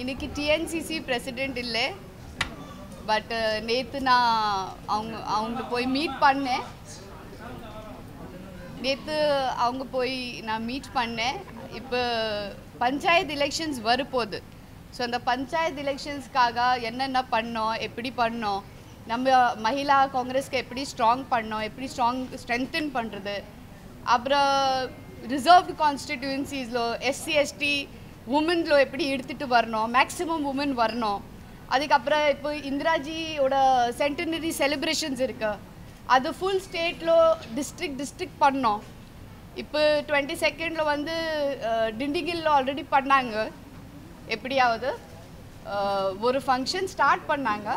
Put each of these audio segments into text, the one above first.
இன்னைக்கு TNCC president இல்லை. But uh, நேற்று நான் அவங்க அவங்க போய் மீட் பண்ணேன். நேற்று அவங்க போய் நான் மீட் பண்ணேன். இப்போ பஞ்சாயத்து எலெக்ஷன்ஸ் வரப்போகுது. ஸோ அந்த பஞ்சாயத்து எலெக்ஷன்ஸ்க்காக என்னென்ன பண்ணோம் எப்படி பண்ணோம் நம்ம மகிழா காங்கிரஸ்க்கு எப்படி ஸ்ட்ராங் பண்ணோம் எப்படி ஸ்ட்ராங் ஸ்ட்ரென்தன் பண்ணுறது அப்புறம் ரிசர்வ்டு கான்ஸ்டிடியூன்சிஸில் எஸ்சி எஸ்டி உமனில் எப்படி எடுத்துகிட்டு வரணும்? மேக்ஸிமம் உமன் வரணும். அதுக்கப்புறம் இப்போ இந்திராஜியோட சென்டினரி செலிப்ரேஷன்ஸ் இருக்கு. அது ஃபுல் ஸ்டேட்டில் டிஸ்ட்ரிக்ட் டிஸ்ட்ரிக்ட் பண்ணோம். இப்போ டுவெண்ட்டி செகண்டில் வந்து டிண்டிகில்ல ஆல்ரெடி பண்ணாங்க. எப்படியாவது ஒரு ஃபங்க்ஷன் ஸ்டார்ட் பண்ணாங்க.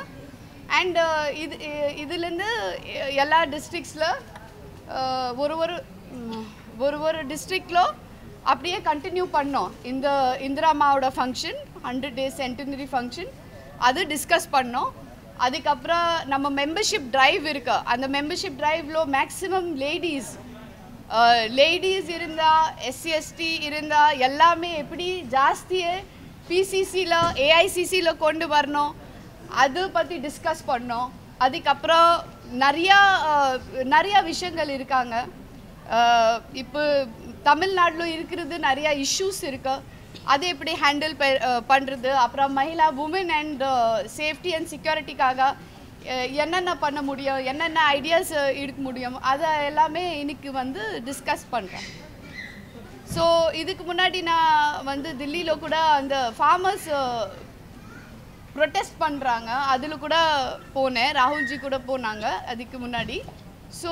அண்ட் இது இதுலேருந்து எல்லா டிஸ்ட்ரிக்ஸில் ஒரு ஒரு ஒரு ஒரு டிஸ்ட்ரிக்டில் அப்படியே கண்டினியூ பண்ணோம். இந்த இந்திராமாவோட function hundred days centenary function அது டிஸ்கஸ் பண்ணோம். அதுக்கப்புறம் நம்ம மெம்பர்ஷிப் டிரைவ் இருக்கு. அந்த மெம்பர்ஷிப் டிரைவ்ல மேக்ஸிமம் லேடிஸ் லேடிஸ் இருந்தா எஸ்சிஎஸ்டி இருந்தால் இருந்தா எல்லாமே எப்படி ஜாஸ்தியே பிசிசியில் ஏஐசிசியில் கொண்டு வரணும் அது பற்றி டிஸ்கஸ் பண்ணோம். அதுக்கப்புறம் நிறையா நிறையா விஷயங்கள் இருக்காங்க. இப்போ தமிழ்நாட்டில் இருக்கிறது நிறையா இஷ்யூஸ் இருக்கு. அது எப்படி ஹேண்டில் பண்ணுறது அப்புறம் Mahila women and safety and செக்யூரிட்டிக்காக என்னென்ன பண்ண முடியும்? என்னென்ன ஐடியாஸ் எடுக்க முடியும்? அதை எல்லாமே இன்னைக்கு வந்து டிஸ்கஸ் பண்ணுறேன் ஸோ இதுக்கு முன்னாடி நான் வந்து தில்லியில் கூட அந்த ஃபார்மர்ஸ் ப்ரொட்டஸ்ட் பண்ணுறாங்க அதில் கூட போனேன். ராகுல்ஜி கூட போனாங்க. அதுக்கு முன்னாடி. ஸோ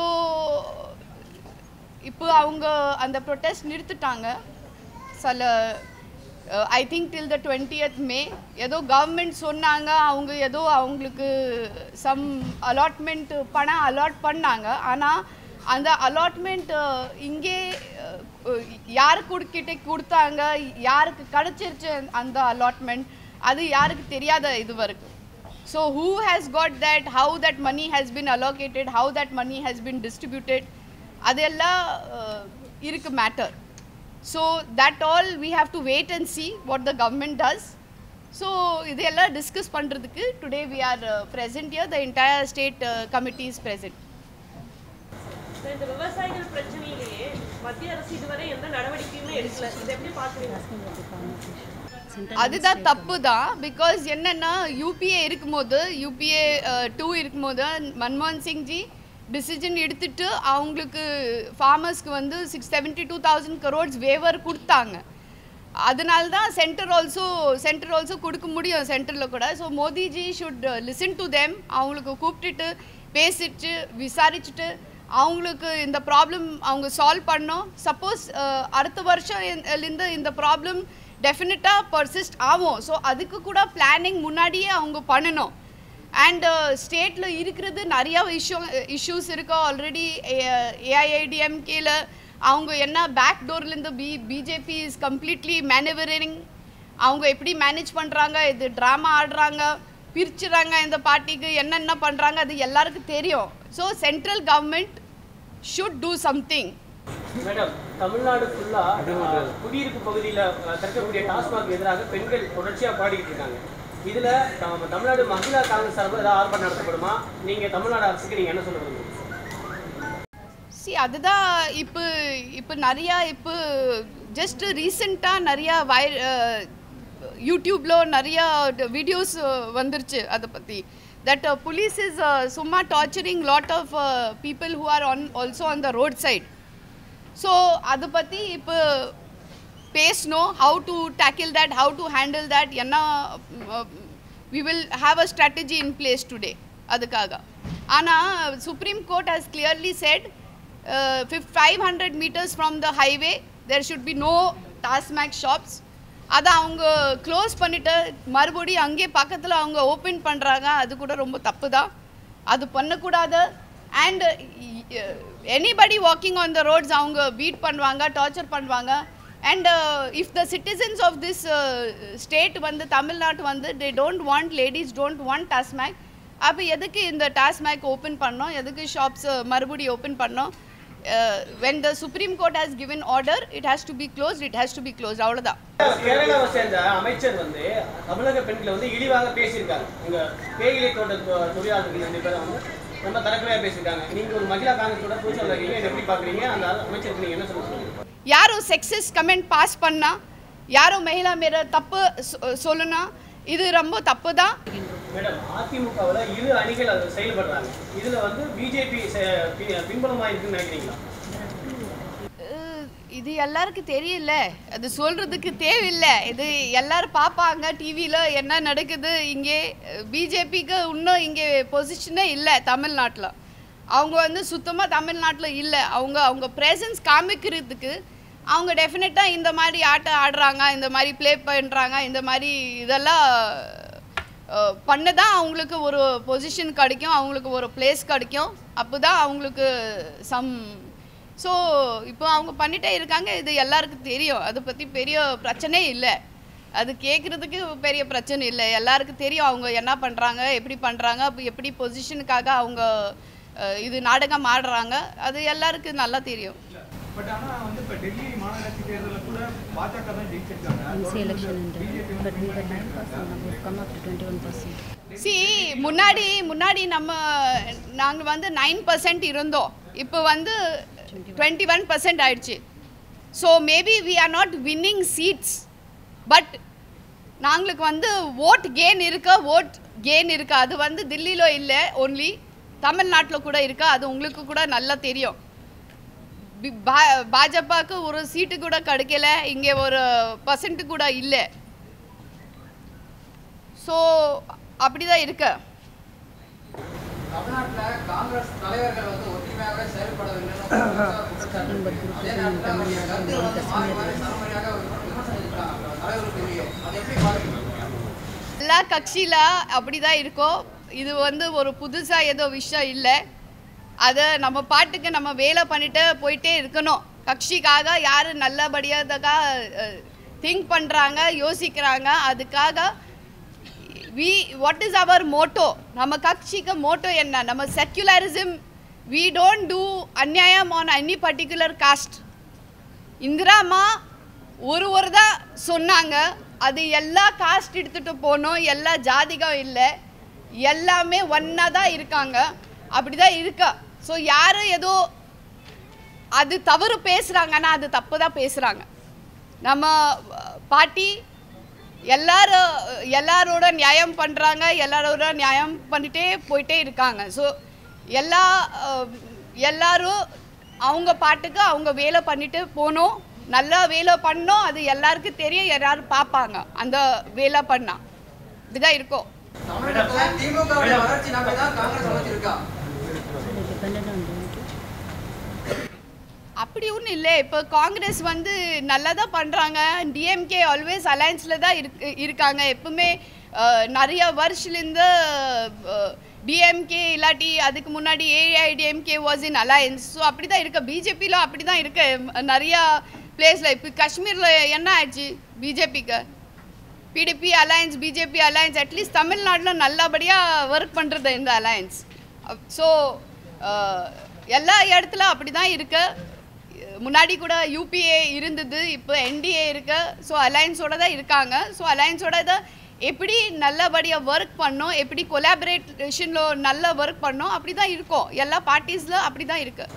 இப்போ அவங்க அந்த ப்ரொட்டஸ்ட் நிறுத்திட்டாங்க. சில ஐ திங்க் டில் த டுவெண்ட்டியத் மே ஏதோ கவர்மெண்ட் சொன்னாங்க அவங்க ஏதோ அவங்களுக்கு சம் அலாட்மெண்ட் பணம் அலாட் பண்ணாங்க. ஆனால் அந்த அலாட்மெண்ட் இங்கே யார் யாரு கொடுக்கிட்ட கொடுத்தாங்க யாருக்கு கிடச்சிருச்சு அந்த அலாட்மெண்ட் அது யாருக்கு தெரியாத இது வரைக்கும். So who has got that how that money has been allocated how that money has been distributed அதெல்லாம் அஹ், இருக்கு matter so that all we have to wait and see what the government does so இதெல்லாம் discuss பண்ணுறதுக்கு today we are the entire state uh, committee is present. Sir, இந்த விவசாயிகள் பிரச்சனையிலேயே மத்திய அரசு இதுவரை எந்த நடவடிக்கையுமே எடுக்கல. இதை எப்படி பாக்குறீங்க அதுதான் தப்பு தான் பிகாஸ் என்னன்னா யூபிஏ இருக்கும்போது யூபிஏ டூ இருக்கும்போது மன்மோகன் சிங்ஜி டிசிஷன் எடுத்துட்டு அவங்களுக்கு ஃபார்மர்ஸ்க்கு வந்து six seventy two thousand crores waiver கொடுத்தாங்க. அதனால தான் சென்டர் ஆல்சோ சென்டர் ஆல்சோ கொடுக்க முடியும் சென்டரில் கூட. So Modiji should listen to them அவங்களுக்கு கூப்பிட்டுட்டு பேசிட்டு விசாரிச்சுட்டு அவங்களுக்கு இந்த ப்ராப்ளம் அவங்க சால்வ் பண்ணோம். சப்போஸ் uh, அடுத்த வருஷம் இந்த- இருந்து இந்த ப்ராப்ளம் டெஃபினட்டாக பர்சிஸ்ட் ஆகும். ஸோ அதுக்கு கூட பிளானிங் முன்னாடியே அவங்க பண்ணணும். அண்ட் ஸ்டேட்டில் இருக்கிறது நிறையா இஷ்யூ இஷ்யூஸ் இருக்கு. ஆல்ரெடி ஏஐஐடிஎம்கேல அவங்க என்ன back டோர்லேருந்து B BJP is completely manoeuvring அவங்க எப்படி மேனேஜ் பண்ணுறாங்க இது ட்ராமா ஆடுறாங்க பிரிச்சுறாங்க இந்த பார்ட்டிக்கு என்னென்ன பண்ணுறாங்க அது எல்லாருக்கும் தெரியும். So central government should do something madam Tamil Nadu ஃபுல்லா குடியிருப்பு பகுதியில் திறக்கக்கூடிய டாஸ்மாக் எதிராக பெண்கள் தொடர்ச்சியா பாடிக்கிட்டு இருக்காங்க. இதுல நம்ம தமிழ்நாடு மகிழா காங்கிரஸ் சார்பில் ஏதாவது ஆர்ப்பாட்டம் நடத்தப்படுமா? நீங்க தமிழ்நாடு அரசுக்கு நீங்க என்ன சொல்ல விரும்புறீங்க சி அதுதான் இப்போ இப்போ நிறையா இப்போ ஜஸ்ட் ரீசெண்டாக நிறையா வை யூடியூப்பில் நிறையா வீடியோஸ் வந்துருச்சு அதை பற்றி தட் புலீஸ் இஸ் சும்மா torturing lot of people who are on also on the road side so அதை பற்றி இப்போ பேசணும் how to tackle that how to handle that என்ன we will have a strategy in place today அதுக்காக. ஆனால் supreme court has clearly set fifty five hundred metres from the highway there should be no TASMAC shops அதை அவங்க close பண்ணிவிட்டு மறுபடியும் அங்கேயே பக்கத்தில் அவங்க ஓப்பன் பண்ணுறாங்க அது கூட ரொம்ப தப்பு தான் அது பண்ணக்கூடாது. And anybody walking on the roads அவங்க பீட் பண்ணுவாங்க டார்ச்சர் பண்ணுவாங்க. And if the citizens of this state வந்து தமிழ்நாட்டு வந்து they don't want ladies don't want TASMAC அப்போ எதுக்கு இந்த டாஸ்மேக் ஓப்பன் பண்ணோம்? எதுக்கு ஷாப்ஸ் மறுபடியும் ஓப்பன் பண்ணோம்? When the supreme court has given order it has to be close it has to be close அவ்வளோதான் கேரளாவை சேர்ந்த அமைச்சர் வந்து தமிழக பெண்களை வந்து இழிவாக பேசியிருக்காங்க உங்க தேயிலை தோட்ட தொழிலாளர்கள் ரெண்டு பேரும் வந்து ரொம்ப தரக்குறையாக பேசியிருக்காங்க. நீங்க ஒரு மகிழா காங்கிரஸோட பூச்சி இருக்கீங்க எப்படி பாக்குறீங்க அந்த அமைச்சருக்கு நீங்க என்ன சொல்ல சொல்லுங்க யாரும் செக்ஸஸ் கமெண்ட் பாஸ் பண்ணா யாரும் மகிழா மேல தப்பு சொல்லனா இது ரொம்ப தப்பு தான் மேடம் அதிமுகவில் இரு அணிகள் அது செயல்படுறாங்க. இதுல வந்து பிஜேபி பின்புலமா இருக்குன்னு நினைக்கிறீங்களா? அஹ் இது எல்லாருக்கும் தெரியல. அது சொல்றதுக்கு தேவையில்லை. இது எல்லாரும் பார்ப்பாங்க டிவியில் என்ன நடக்குது இங்கே பிஜேபிக்கு இன்னும் இங்கே பொசிஷனே இல்லை தமிழ்நாட்டில். அவங்க வந்து சுத்தமாக தமிழ்நாட்டில் இல்லை. அவங்க அவங்க ப்ரெசன்ஸ் காமிக்கிறதுக்கு அவங்க டெஃபினட்டாக இந்த மாதிரி ஆட்டம் ஆடுறாங்க இந்த மாதிரி ப்ளே பண்ணுறாங்க இந்த மாதிரி இதெல்லாம் பண்ண தான் அவங்களுக்கு ஒரு பொசிஷன் கிடைக்கும் அவங்களுக்கு ஒரு பிளேஸ் கிடைக்கும். அப்போ தான் அவங்களுக்கு சம் ஸோ இப்போ அவங்க பண்ணிட்டே இருக்காங்க இது எல்லாருக்கும் தெரியும். அதை பற்றி பெரிய பிரச்சனையே இல்லை. அது கேட்குறதுக்கு பெரிய பிரச்சனை இல்லை. எல்லாருக்கும் தெரியும் அவங்க என்ன பண்ணுறாங்க எப்படி பண்ணுறாங்க அப்போ எப்படி பொசிஷனுக்காக அவங்க இது நாடகம் ஆடுறாங்க. அது எல்லாருக்கும் நல்லா தெரியும். பட் ஆனா வந்து இப்ப டெல்லி மாநகராட்சி தேர்தலில் கூட பாஜக தான் ஜெயிச்சிருக்காங்க. MC election ended, but we were 9%, now we've come up to 21%. சி முன்னாடி முன்னாடி நம்ம நாங்கள் வந்து நைன் பர்சன்ட் இருந்தோம். இப்போ வந்து டுவெண்ட்டி ஒன் பர்சன்ட் ஆயிடுச்சு. So maybe we are not winning seats but நாங்களுக்கு வந்து ஓட் கெயின் இருக்க? ஓட் கெயின் இருக்கு? அது வந்து தில்லியில் இல்லை ஒன்லி தமிழ்நாட்டில் கூட இருக்கு? அது உங்களுக்கு கூட நல்லா தெரியும். பாஜகவுக்கு ஒரு சீட்டு கூட கிடைக்கல. இங்கே ஒரு பர்சன்ட் கூட இல்லை. ஸோ அப்படிதான் இருக்கு. தமிழ்நாட்டில் காங்கிரஸ் தலைவர்கள் வந்து ஒற்றுமையாக எல்லா கட்சியில் அப்படி தான் இருக்கும். இது வந்து ஒரு புதுசாக ஏதோ விஷயம் இல்லை. அதை நம்ம பாட்டுக்கு நம்ம வேலை பண்ணிட்டு போயிட்டே இருக்கணும். கட்சிக்காக யார் நல்லபடியாக திங்க் பண்ணுறாங்க யோசிக்கிறாங்க அதுக்காக we what is our motto நம்ம கட்சிக்கு மோட்டோ என்ன? நம்ம secularism we don't do அந்நியாயம் on any particular caste Indiramma ஒரு ஒரு தான் சொன்னாங்க. அது எல்லா காஸ்ட் எடுத்துகிட்டு போனோம் எல்லா ஜாதிகம் இல்லை. எல்லாமே ஒன்றா தான் இருக்காங்க. அப்படி தான் இருக்கா. ஸோ யாரும் ஏதோ அது தவறு பேசுகிறாங்கன்னா அது தப்பு தான் பேசுகிறாங்க நம்ம பாட்டி எல்லாரும் எல்லாரோட நியாயம் பண்ணுறாங்க எல்லாரோட நியாயம் பண்ணிட்டே போயிட்டே இருக்காங்க. ஸோ எல்லா எல்லாரும் அவங்க பாட்டுக்கு அவங்க வேலை பண்ணிட்டு போகணும் நல்லா வேலை பண்ணோம். அது எல்லாருக்கும் தெரியும். எல்லாரும் பார்ப்பாங்க. அந்த வேலை பண்ணால் இதுதான் இருக்கும். தமிழகத்தில் வளர்ச்சி நம்பி தான் காங்கிரஸ் வளர்ச்சிருக்கா அப்படி ஒன்றும் இல்லை. இப்போ காங்கிரஸ் வந்து நல்லா தான் பண்ணுறாங்க டிஎம்கே ஆல்வேஸ் அலையன்ஸில் தான் இருக்கு இருக்காங்க. எப்பவுமே நிறைய வருஷத்துலேருந்து டிஎம்கே இல்லாட்டி அதுக்கு முன்னாடி AIADMK was in alliance so அப்படி தான் இருக்க. பிஜேபியில் அப்படி தான் இருக்கு. நிறையா பிளேஸில் இப்போ காஷ்மீரில் என்ன ஆயிடுச்சு பிஜேபிக்கு PDP alliance BJP alliance at least தமிழ்நாட்டில் நல்லபடியாக ஒர்க் பண்ணுறது இந்த அலையன்ஸ் ஸோ uh, எல்லா இடத்துல அப்படி தான் இருக்கு. முன்னாடி கூட யூபிஏ இருந்தது இப்போ என்டிஏ இருக்கு. ஸோ அலையன்ஸோட தான் இருக்காங்க. ஸோ அலையன்ஸோட தான் எப்படி நல்லபடியாக ஒர்க் பண்ணோம் எப்படி கொலாபரேஷனில் நல்ல ஒர்க் பண்ணோம் அப்படி தான் இருக்கும். எல்லா பார்ட்டிஸில் அப்படி தான் இருக்குது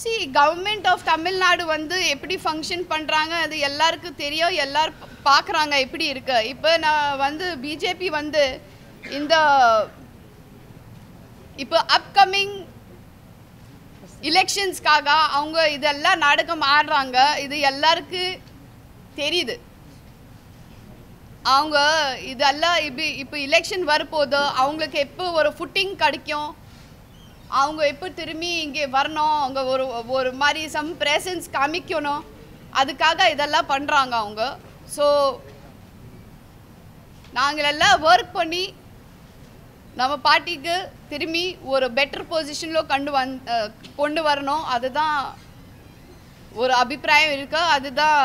சி கவர்மெண்ட் ஆஃப் தமிழ்நாடு வந்து எப்படி ஃபங்க்ஷன் பண்ணுறாங்க அது எல்லாருக்கும் தெரியும் எல்லாரும் பார்க்குறாங்க எப்படி இருக்கு. இப்போ நான் வந்து பிஜேபி வந்து இந்த இப்போ அப்கமிங் எலெக்ஷன்ஸ்க்காக அவங்க இதெல்லாம் நாடகம் ஆடுறாங்க. இது எல்லாருக்கும் தெரியுது. அவங்க இதெல்லாம் இப்போ இப்போ எலெக்ஷன் வரப்போதோ அவங்களுக்கு எப்போ ஒரு ஃபுட்டிங் கிடைக்கும்? அவங்க எப்போ திரும்பி இங்கே வரணும்? அவங்க ஒரு ஒரு மாதிரி சம் ப்ரெசன்ஸ் காமிக்கணும். அதுக்காக இதெல்லாம் பண்ணுறாங்க அவங்க. ஸோ நாங்களெல்லாம் ஒர்க் பண்ணி நம்ம பாட்டிக்கு திரும்பி ஒரு பெட்டர் பொசிஷனில் கண்டு வந் கொண்டு வரணும். அதுதான் ஒரு அபிப்பிராயம் இருக்கு? அதுதான்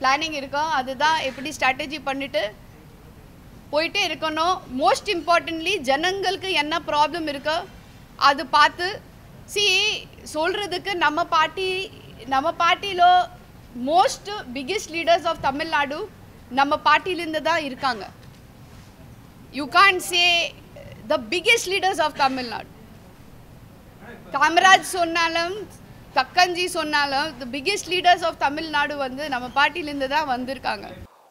பிளானிங் இருக்கு? அதுதான் எப்படி ஸ்ட்ராட்டஜி பண்ணிவிட்டு போயிட்டே இருக்கணும். மோஸ்ட் இம்பார்ட்டன்ட்லி ஜனங்களுக்கு என்ன ப்ராப்ளம் இருக்கோ? அது பார்த்து சி சொல்கிறதுக்கு நம்ம பார்ட்டி நம்ம பார்ட்டியில் most biggest leaders of Tamil Nadu நம்ம பார்ட்டிலேருந்து தான் இருக்காங்க. You can say the biggest leaders of Tamil Nadu Kamaraj சொன்னாலும் கக்கஞ்சி சொன்னாலும் the biggest leaders of Tamil Nadu வந்து நம்ம பார்ட்டிலேருந்து தான் வந்திருக்காங்க.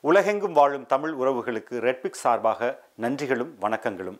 உலகெங்கும் வாழும் தமிழ் உறவுகளுக்கு ரெட்பிக் சார்பாக நன்றிகளும் வணக்கங்களும்.